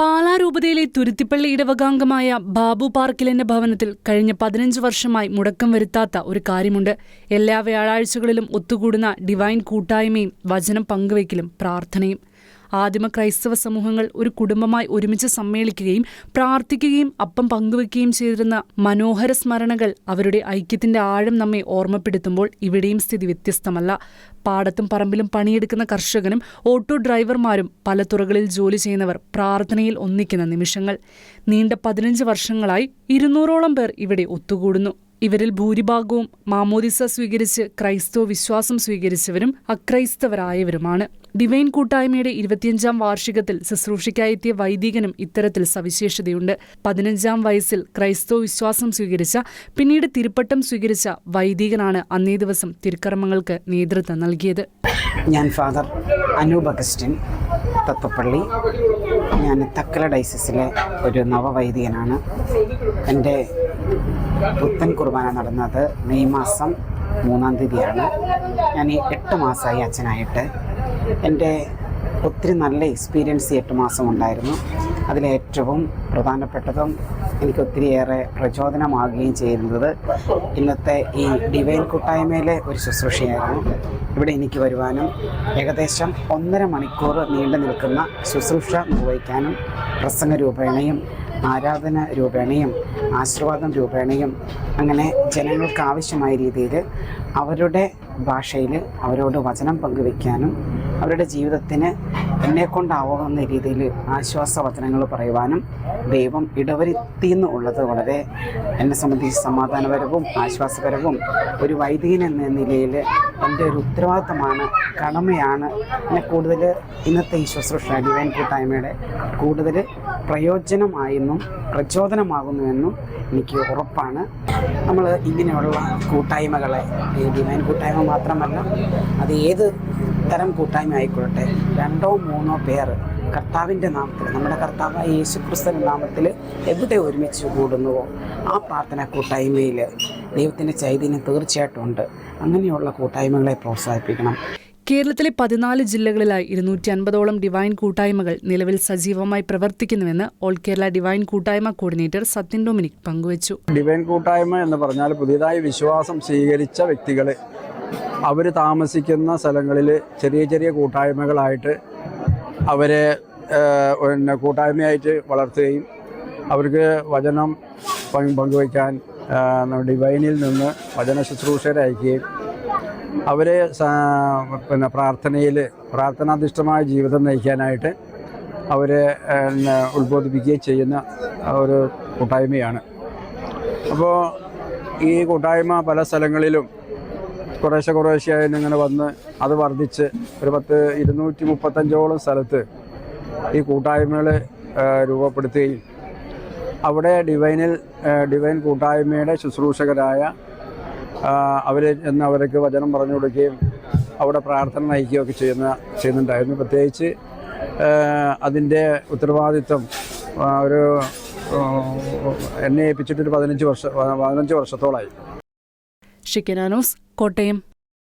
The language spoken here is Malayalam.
പാലാരൂപതയിലെ തുരുത്തിപ്പള്ളി ഇടവകാംഗമായ ബാബു പാർക്കിൽ എന്ന ഭവനത്തിൽ കഴിഞ്ഞ പതിനഞ്ച് വർഷമായി മുടക്കം വരുത്താത്ത ഒരു കാര്യമുണ്ട്. എല്ലാ വ്യാഴാഴ്ചകളിലും ഒത്തുകൂടുന്ന ഡിവൈൻ കൂട്ടായ്മയും വചനം പങ്കുവയ്ക്കലും പ്രാർത്ഥനയും. ആദിമ ക്രൈസ്തവ സമൂഹങ്ങൾ ഒരു കുടുംബമായി ഒരുമിച്ച് സമ്മേളിക്കുകയും പ്രാർത്ഥിക്കുകയും അപ്പം പങ്കുവെക്കുകയും ചെയ്തിരുന്ന മനോഹര സ്മരണകൾ അവരുടെ ഐക്യത്തിന്റെ ആഴം നമ്മെ ഓർമ്മപ്പെടുത്തുമ്പോൾ ഇവിടെയും സ്ഥിതി വ്യത്യസ്തമല്ല. പാടത്തും പറമ്പിലും പണിയെടുക്കുന്ന കർഷകനും ഓട്ടോ ഡ്രൈവർമാരും പല തുറകളിൽ ജോലി ചെയ്യുന്നവർ പ്രാർത്ഥനയിൽ ഒന്നിക്കുന്ന നിമിഷങ്ങൾ. നീണ്ട പതിനഞ്ച് വർഷങ്ങളായി ഇരുന്നൂറോളം പേർ ഇവിടെ ഒത്തുകൂടുന്നു. ഇവരിൽ ഭൂരിഭാഗവും മാമോദിസ സ്വീകരിച്ച് ക്രൈസ്തവ വിശ്വാസം സ്വീകരിച്ചവരും അക്രൈസ്തവരായവരുമാണ്. ഡിവൈൻ കൂട്ടായ്മയുടെ ഇരുപത്തിയഞ്ചാം വാർഷികത്തിൽ ശുശ്രൂഷയ്ക്കായെത്തിയ വൈദികനും ഇത്തരത്തിൽ സവിശേഷതയുണ്ട്. പതിനഞ്ചാം വയസ്സിൽ ക്രൈസ്തവ വിശ്വാസം സ്വീകരിച്ച പിന്നീട് തിരുപ്പട്ടം സ്വീകരിച്ച വൈദികനാണ് അന്നേ ദിവസം തിരുക്കർമ്മങ്ങൾക്ക് നേതൃത്വം നൽകിയത്. ഞാൻ ഫാദർ അനൂപ് അഗസ്റ്റിൻ തത്വപ്പള്ളി. ഞാൻ തക്കല ഡൈസിസിലെ ഒരു നവവൈദികനാണ്. എന്റെ പുത്തൻ കുർബാന നടന്നത് മെയ് മാസം മൂന്നാം തീയതിയാണ്. ഞാൻ എട്ട് മാസമായി അച്ഛനായിട്ട്. എന്റെ ഒത്തിരി നല്ല എക്സ്പീരിയൻസ് എട്ട് മാസം ഉണ്ടായിരുന്നു. അതിലേറ്റവും പ്രധാനപ്പെട്ടതും എനിക്ക് ഒത്തിരിയേറെ പ്രചോദനമാകുകയും ചെയ്യുന്നത് ഇന്നത്തെ ഈ ഡിവൈൻ കൂട്ടായ്മയിലെ ഒരു ശുശ്രൂഷയായിരുന്നു. ഇവിടെ എനിക്ക് വരുവാനും ഏകദേശം ഒന്നര മണിക്കൂർ നീണ്ടു നിൽക്കുന്ന ശുശ്രൂഷ നിർവഹിക്കാനും പ്രസംഗ രൂപേണയും ആരാധന രൂപേണയും ആശീർവാദം രൂപേണയും അങ്ങനെ ജനങ്ങൾക്ക് ആവശ്യമായ രീതിയിൽ അവരുടെ ഭാഷയിൽ അവരോട് വചനം പങ്കുവെക്കാനും അവരുടെ ജീവിതത്തിന് എന്നെ കൊണ്ടാവുന്ന രീതിയിൽ ആശ്വാസ വചനങ്ങൾ പറയുവാനും ദൈവം ഇടവരുത്തി എന്നുള്ളത് വളരെ എന്നെ സംബന്ധിച്ച് സമാധാനപരവും ആശ്വാസപരവും ഒരു വൈദികൻ എന്ന നിലയിൽ എന്റെ ഒരു ഉത്തരവാദിത്തമാണ് കടമയാണ്. എന്നെ കൂടുതൽ ഇന്നത്തെ ഈ ശുശ്രൂഷ ഡിവൈൻ കൂട്ടായ്മയുടെ കൂടുതൽ പ്രയോജനമായെന്നും പ്രചോദനമാകുന്നുവെന്നും എനിക്ക് ഉറപ്പാണ്. നമ്മൾ ഇങ്ങനെയുള്ള കൂട്ടായ്മകളെ ഈ ഡിവൈൻ കൂട്ടായ്മ മാത്രമല്ല അത് ഏത് തരം കൂട്ടായ്മ ആയിക്കൊള്ളട്ടെ രണ്ടോ മൂന്നോ പേർ കർത്താവിന്റെ നാമത്തിൽ നമ്മുടെ കർത്താവായ യേശു ക്രിസ്തുവിന്റെ നാമത്തിൽ എവിടെ ഒരുമിച്ച് കൂടുന്നുവോ ആ പ്രാർത്ഥന കൂട്ടായ്മയിൽ ദൈവത്തിന്റെ ചൈതന്യം തീർച്ചയായിട്ടും ഉണ്ട്. അങ്ങനെയുള്ള കൂട്ടായ്മകളെ പ്രോത്സാഹിപ്പിക്കണം. കേരളത്തിലെ പതിനാല് ജില്ലകളിലായി ഇരുന്നൂറ്റി അൻപതോളം ഡിവൈൻ കൂട്ടായ്മകൾ നിലവിൽ സജീവമായി പ്രവർത്തിക്കുന്നുവെന്ന് ഓൾ കേരള ഡിവൈൻ കൂട്ടായ്മ കോർഡിനേറ്റർ സത്യൻ ഡൊമിനിക് പങ്കുവച്ചു. ഡിവൈൻ കൂട്ടായ്മ എന്ന് പറഞ്ഞാൽ പുതിയതായി വിശ്വാസം സ്വീകരിച്ച വ്യക്തികൾ അവർ താമസിക്കുന്ന സ്ഥലങ്ങളിൽ ചെറിയ ചെറിയ കൂട്ടായ്മകളായിട്ട് അവരെ പിന്നെ കൂട്ടായ്മയായിട്ട് വളർത്തുകയും അവർക്ക് വചനം പങ്ക് പങ്കുവയ്ക്കാൻ ഡിവൈനിൽ നിന്ന് വചന ശുശ്രൂഷകരെ അയക്കുകയും അവരെ പിന്നെ പ്രാർത്ഥനയിൽ പ്രാർത്ഥനാധിഷ്ഠമായ ജീവിതം നയിക്കാനായിട്ട് അവരെ ഉത്ബോധിപ്പിക്കുകയും ചെയ്യുന്ന ഒരു കൂട്ടായ്മയാണ്. അപ്പോൾ ഈ കൂട്ടായ്മ പല സ്ഥലങ്ങളിലും കുറേശ്ശെ കുറേശ്ശെയായി ഇങ്ങനെ വന്ന് അത് വർദ്ധിച്ച് ഒരു പത്ത് ഇരുന്നൂറ്റി മുപ്പത്തഞ്ചോളം സ്ഥലത്ത് ഈ കൂട്ടായ്മകൾ രൂപപ്പെടുത്തുകയും അവിടെ ഡിവൈനിൽ ഡിവൈൻ കൂട്ടായ്മയുടെ ശുശ്രൂഷകരായ അവർ എന്ന് അവർക്ക് വചനം പറഞ്ഞു കൊടുക്കുകയും അവിടെ പ്രാർത്ഥന നയിക്കുകയൊക്കെ ചെയ്യുന്ന ചെയ്യുന്നുണ്ടായിരുന്നു. പ്രത്യേകിച്ച് അതിന്റെ ഉത്തരവാദിത്വം ഒരു എന്നെ ഏൽപ്പിച്ചിട്ടൊരു പതിനഞ്ച് വർഷം പതിനഞ്ച് വർഷത്തോളമായി ഷിക്കനാനോസ് കോട്ടയം.